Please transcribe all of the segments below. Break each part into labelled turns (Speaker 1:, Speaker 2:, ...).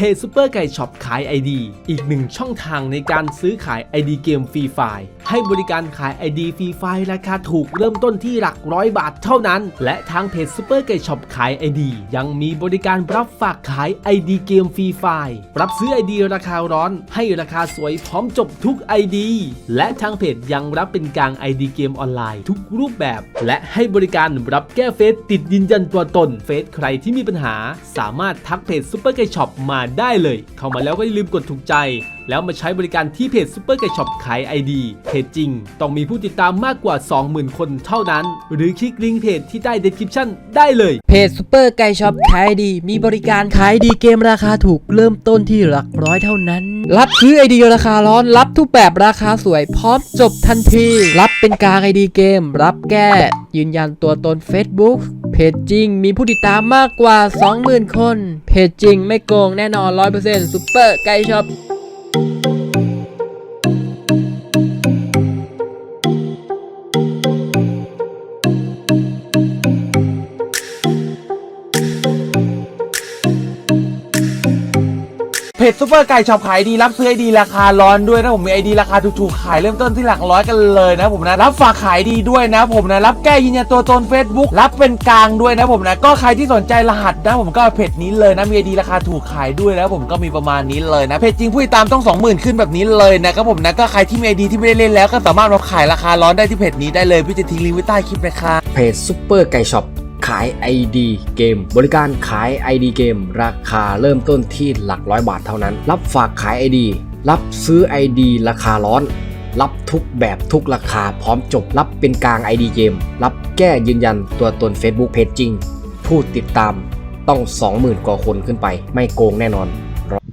Speaker 1: พจซูเปอร์ไก่ช็อปขาย ID อีกหนึ่งช่องทางในการซื้อขาย ID เกมฟรีไฟล์ให้บริการขาย ID ฟรีไฟล์ราคาถูกเริ่มต้นที่หลักร้อยบาทเท่านั้น และทางเพจซูเปอร์ไก่ช็อปขาย ID ยังมีบริการรับฝากขาย ID เกมฟรีไฟล์รับซื้อ ID ราคาร้อนให้ราคาสวยพร้อมจบทุก ID และทางเพจยังรับเป็นกลาง ID เกมออนไลน์ทุกรูปแบบ และให้บริการรับแก้เฟซติดยืนยันตัวตนเฟซใครที่มีปัญหา สามารถทักเพจซูเปอร์ไก่ช็อปมาได้เลย เข้ามาแล้วก็อย่าลืมกดถูกใจ แล้วมาใช้บริการที่เพจซูเปอร์ไก่ช็อปขาย ID เพจจริง ต้องมีผู้ติดตามมากกว่า 20,000 คนเท่านั้น หรือคลิกลิงก์เพจที่ใต้ description ได้เลย
Speaker 2: เพจซูเปอร์ไก่ช็อปขายดี มีบริการขายดีเกมราคาถูกเริ่มต้นที่หลักร้อยเท่านั้น รับซื้อไอดีราคาร้อน รับทุกแบบราคาสวย พร้อมจบทันที รับเป็นกลางไอดีเกม รับแก้ ยืนยันตัวตน Facebook เพจจริง มีผู้ติดตามมากกว่า 20,000 คน เพจจริงไม่โกงแน่นอน 100%ซูเปอร์ไก่ช็อป
Speaker 3: เพจซูเปอร์ไก่ช็อปขายดีรับซื้อไอดีราคาร้อนด้วยนะผมมีไอดีราคาถูกๆขายเริ่มต้นที่หลักร้อยกันเลยนะผมนะรับฝากขายดีด้วยนะผมนะรับแก้ยืนยันตัวตน Facebook รับเป็นกลางด้วยนะผมนะก็ใครที่สนใจรหัสนะผมก็เพจนี้เลยนะมีไอดีราคาถูกขายด้วยนะผมก็มีประมาณนี้เลยนะเพจจริงผู้ติดตามต้อง 20,000 ขึ้นแบบนี้เลยนะครับผมนะก็ใครที่มีไอดีที่ไม่ได้เล่นแล้วก็สามารถมาขายราคาร้อนได้ที่เพจนี้ได้เลยพี่จะทิ้งลิงก์ไว้ใต้คลิปนะครับ
Speaker 4: เพจซุปเปอร์ไก่ช็อปาย ID เกม บริการขาย ID เกม ราคาเริ่มต้นที่หลักร้อยบาทเท่านั้น รับฝากขาย ID รับซื้อ ID ราคาร้อน รับทุกแบบทุกราคาพร้อมจบ รับเป็นกลาง ID เกม รับแก้ยืนยันตัวตน Facebook เพจจริง ผู้ติดตามต้อง 20,000 กว่าคนขึ้นไป ไม่โกงแน่นอน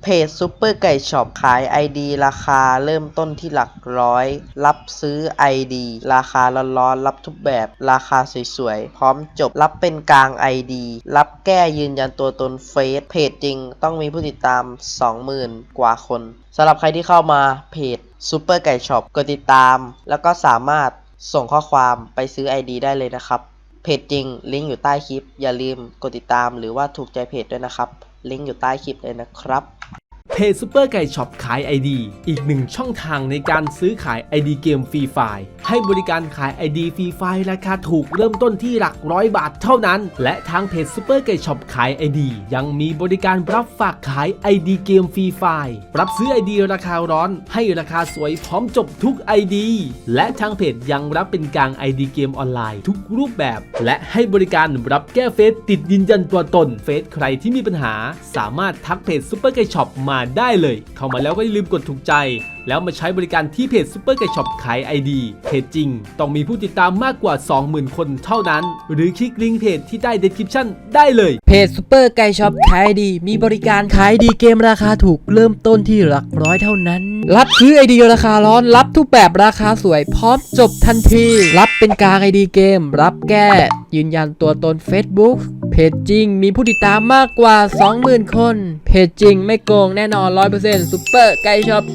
Speaker 5: เพจซูเปอร์ไก่ช็อปขาย ID ราคาเริ่มต้นที่หลักร้อย รับซื้อ ID ราคาร้อนๆรับทุกแบบ ราคาสวยๆ พร้อมจบรับเป็นกลาง ID รับแก้ยืนยันตัวตนเฟซเพจจริงต้องมีผู้ติดตาม 20,000 กว่าคนสำหรับใครที่เข้ามาเพจซูเปอร์ไก่ช็อปกดติดตาม แล้วก็สามารถส่งข้อความไปซื้อ ID ได้เลยนะครับเพจจริงลิงก์อยู่ใต้คลิป อย่าลืมกดติดตามหรือว่าถูกใจเพจด้วยนะครับ ลิงก์อยู่ใต้คลิปเลยนะครับ
Speaker 1: เพจซูเปอร์ไก่ช็อปขาย ID อีกหนึ่งช่องทางในการซื้อขาย ID เกมฟรีไฟล์ให้บริการขาย ID ฟรีไฟล์ราคาถูกเริ่มต้นที่หลักร้อยบาทเท่านั้น และทางเพจซูเปอร์ไก่ช็อปขาย ID ยังมีบริการรับฝากขาย ID เกมฟรีไฟล์รับซื้อ ID ราคาร้อน ให้ราคาสวยพร้อมจบทุก ID และทางเพจยังรับเป็นกลาง ID เกมออนไลน์ทุกรูปแบบ และให้บริการรับแก้เฟซติดยืนยันตัวตนเฟซใครที่มีปัญหา สามารถทักเพจซูเปอร์ไก่ช็อปมาได้เลย เข้ามาแล้วก็อย่าลืมกดถูกใจ แล้วมาใช้บริการที่เพจซูเปอร์ไก่ช็อปขาย ID เพจจริง ต้องมีผู้ติดตามมากกว่า 20,000 คนเท่านั้น หรือคลิกลิงก์เพจที่ใต้ description ได้เลย
Speaker 2: เพจซูเปอร์ไก่ช็อปขายดี มีบริการขายดีเกมราคาถูกเริ่มต้นที่หลักร้อยเท่านั้น รับซื้อไอเดียราคาร้อน รับทุกแบบราคาสวย พร้อมจบทันที รับเป็นกลางไอดีเกม รับแก้ ยืนยันตัวตน Facebook เพจจริง มีผู้ติดตามมากกว่า 20,000 คน เพจจริงไม่โกงแน่นอน 100%ซูเปอร์ไก่ช็อป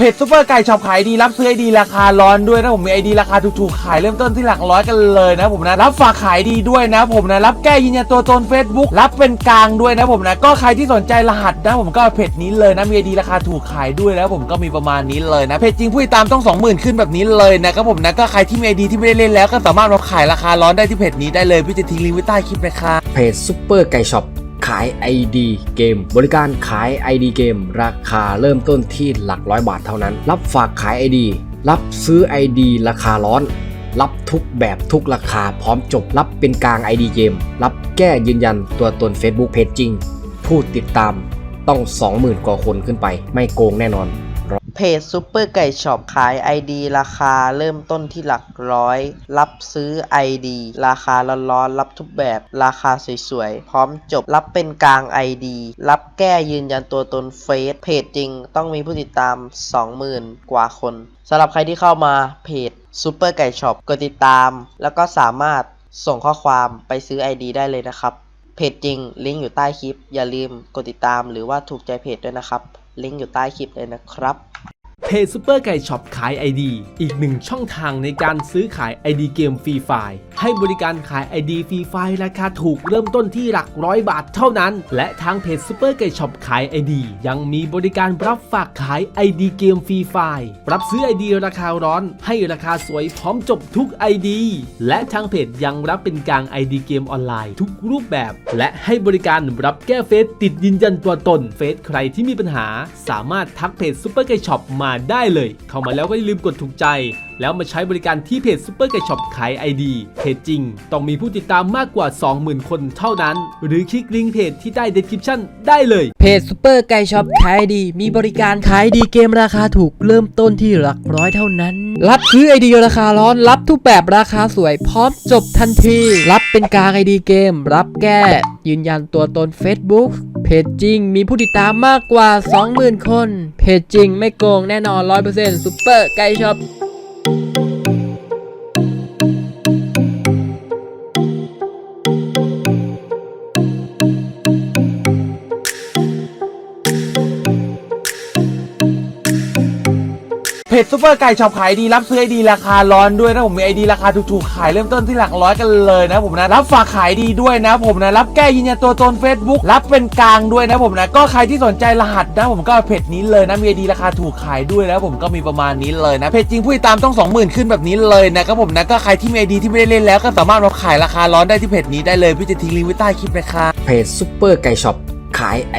Speaker 3: เพจซูเปอร์ไก่ช็อปขายดีรับซื้อไอดีราคาร้อนด้วยนะผมมีไอดีราคาถูกๆขายเริ่มต้นที่หลักร้อยกันเลยนะผมนะรับฝากขายดีด้วยนะผมนะรับแก้ยืนยันตัวตน Facebook รับเป็นกลางด้วยนะผมนะก็ใครที่สนใจรหัสนะผมก็เพจนี้เลยนะมีไอดีราคาถูกขายด้วยนะผมก็มีประมาณนี้เลยนะเพจจริงผู้ติดตามต้อง 20,000 ขึ้นแบบนี้เลยนะครับผมนะก็ใครที่มีไอดีที่ไม่ได้เล่นแล้วก็สามารถมาขายราคาร้อนได้ที่เพจนี้ได้เลยพี่จะทิ้งลิงก์ไว้ใต้คลิปนะครับ
Speaker 4: เพจซุปเปอร์ไก่ช็อป ขาย ID เกม บริการขาย ID เกม ราคาเริ่มต้นที่หลักร้อยบาทเท่านั้น รับฝากขาย ID รับซื้อ ID ราคาร้อน รับทุกแบบทุกราคาพร้อมจบ รับเป็นกลาง ID เกม รับแก้ยืนยันตัวตน Facebook เพจจริง ผู้ติดตามต้อง 20,000 กว่าคนขึ้นไป ไม่โกงแน่นอน
Speaker 5: เพจซูเปอร์ไก่ช็อปขาย ID ราคาเริ่มต้นที่หลักร้อย รับซื้อ ID ราคาร้อนๆรับทุกแบบ ราคาสวยๆ พร้อมจบรับเป็นกลาง ID รับแก้ยืนยันตัวตนเฟซเพจจริงต้องมีผู้ติดตาม 20,000 กว่าคนสำหรับใครที่เข้ามาเพจซูเปอร์ไก่ช็อปกดติดตาม แล้วก็สามารถส่งข้อความไปซื้อ ID ได้เลยนะครับเพจจริงลิงก์อยู่ใต้คลิป อย่าลืมกดติดตามหรือว่าถูกใจเพจด้วยนะครับ ลิงก์อยู่ใต้คลิปเลยนะครับ
Speaker 1: เพจซูเปอร์ไก่ช็อปขาย ID อีกหนึ่งช่องทางในการซื้อขาย ID เกมฟรีไฟล์ ให้บริการขาย ID ฟรีไฟล์ราคาถูกเริ่มต้นที่หลักร้อยบาทเท่านั้น และทางเพจซูเปอร์ไก่ช็อปขาย ID ยังมีบริการรับฝากขาย ID เกมฟรีไฟล์รับซื้อ ID ราคาร้อน ให้ราคาสวยพร้อมจบทุก ID และทางเพจยังรับเป็นกลาง ID เกมออนไลน์ทุกรูปแบบ และให้บริการรับแก้เฟซติดยืนยันตัวตนเฟซใครที่มีปัญหา สามารถทักเพจซูเปอร์ไก่ช็อปมาได้เลย เข้ามาแล้วก็อย่าลืมกดถูกใจ แล้วมาใช้บริการที่เพจซูเปอร์ไก่ช็อปขาย ID เพจจริง ต้องมีผู้ติดตามมากกว่า 20,000 คนเท่านั้น หรือคลิกลิงก์เพจที่ใต้ description ได้เลย
Speaker 2: เพจซูเปอร์ไก่ช็อปขายดี มีบริการขายดีเกมราคาถูกเริ่มต้นที่หลักร้อยเท่านั้น รับซื้อไอดีราคาร้อน รับทุกแบบราคาสวย พร้อมจบทันที รับเป็นกลางไอดีเกม รับแก้ ยืนยันตัวตน Facebook เพจจริง มีผู้ติดตามมากกว่า 20,000 คน เพจจริงไม่โกงแน่นอน 100%ซูเปอร์ไก่ช็อป
Speaker 3: เพจซูเปอร์ไก่ช็อปขายดีรับซื้อไอดีราคาร้อนด้วยนะผมมีไอดีราคาถูกๆขายเริ่มต้นที่หลักร้อยกันเลยนะผมนะรับฝากขายดีด้วยนะผมนะรับแก้ยืนยันตัวตน Facebook รับเป็นกลางด้วยนะผมนะก็ใครที่สนใจรหัสนะผมก็เพจนี้เลยนะมีไอดีราคาถูกขายด้วยนะผมก็มีประมาณนี้เลยนะเพจจริงผู้ติดตามต้อง 20,000 ขึ้นแบบนี้เลยนะครับผมนะก็ใครที่มีไอดีที่ไม่ได้เล่นแล้วก็สามารถมาขายราคาร้อนได้ที่เพจนี้ได้เลยพี่จะทิ้งลิงก์ไว้ใต้คลิปนะครับ
Speaker 4: เพจซุปเปอร์ไก่ช็อปขายไอ